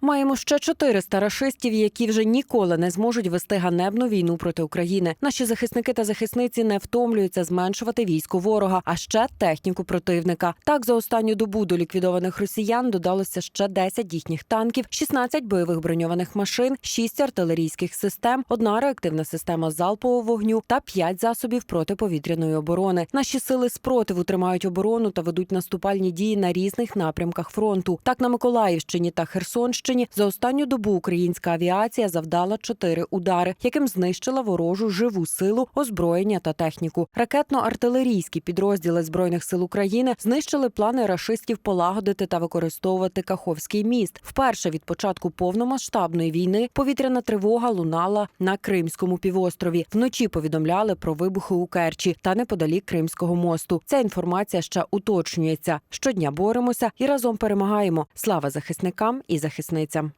Маємо ще 400 рашистів, які вже ніколи не зможуть вести ганебну війну проти України. Наші захисники та захисниці не втомлюються зменшувати військо ворога, а ще техніку противника. Так за останню добу до ліквідованих росіян додалося ще 10 їхніх танків, 16 бойових броньованих машин, 6 артилерійських систем, одна реактивна система залпового вогню та 5 засобів протиповітряної оборони. Наші сили спротиву тримають оборону та ведуть наступальні дії на різних напрямках фронту. Так на Миколаївщині та Херсонщині за останню добу українська авіація завдала чотири удари, яким знищила ворожу живу силу, озброєння та техніку. Ракетно-артилерійські підрозділи збройних сил України знищили плани рашистів полагодити та використовувати Каховський міст. Вперше від початку повномасштабної війни повітряна тривога лунала на Кримському півострові. Вночі повідомляли про вибухи у Керчі та неподалік Кримського мосту. Ця інформація ще уточнюється. Щодня боремося і разом перемагаємо. Слава захисникам і захисницям.